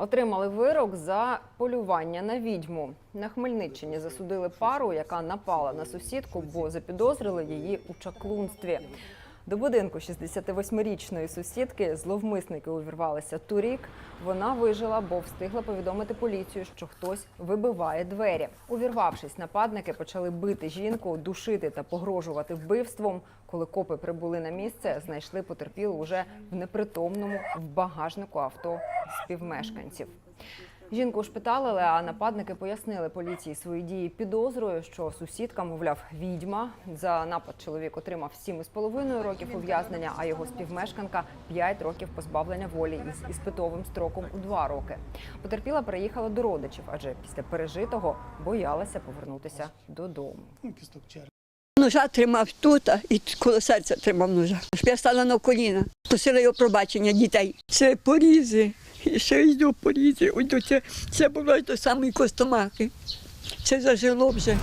Отримали вирок за полювання на відьму. На Хмельниччині засудили пару, яка напала на сусідку, бо запідозрили її у чаклунстві. До будинку 68-річної сусідки зловмисники увірвалися торік. Вона вижила, бо встигла повідомити поліцію, що хтось вибиває двері. Увірвавшись, нападники почали бити жінку, душити та погрожувати вбивством. Коли копи прибули на місце, знайшли потерпілу уже в непритомному в багажнику авто співмешканців. Жінку шпиталили, а нападники пояснили поліції свої дії підозрою, що сусідка, мовляв, відьма. За напад чоловік отримав 7,5 років ув'язнення, а його співмешканка 5 років позбавлення волі із іспитовим строком у 2 роки. Потерпіла переїхала до родичів, адже після пережитого боялася повернутися додому. Ну. Ножа тримав тут, і коло серця тримав ножа. Я стала на коліна, просила його пробачення дітей. Це порізи. І ще йду порізи. Ось це, це було й до самої костомахи. Це зажило вже.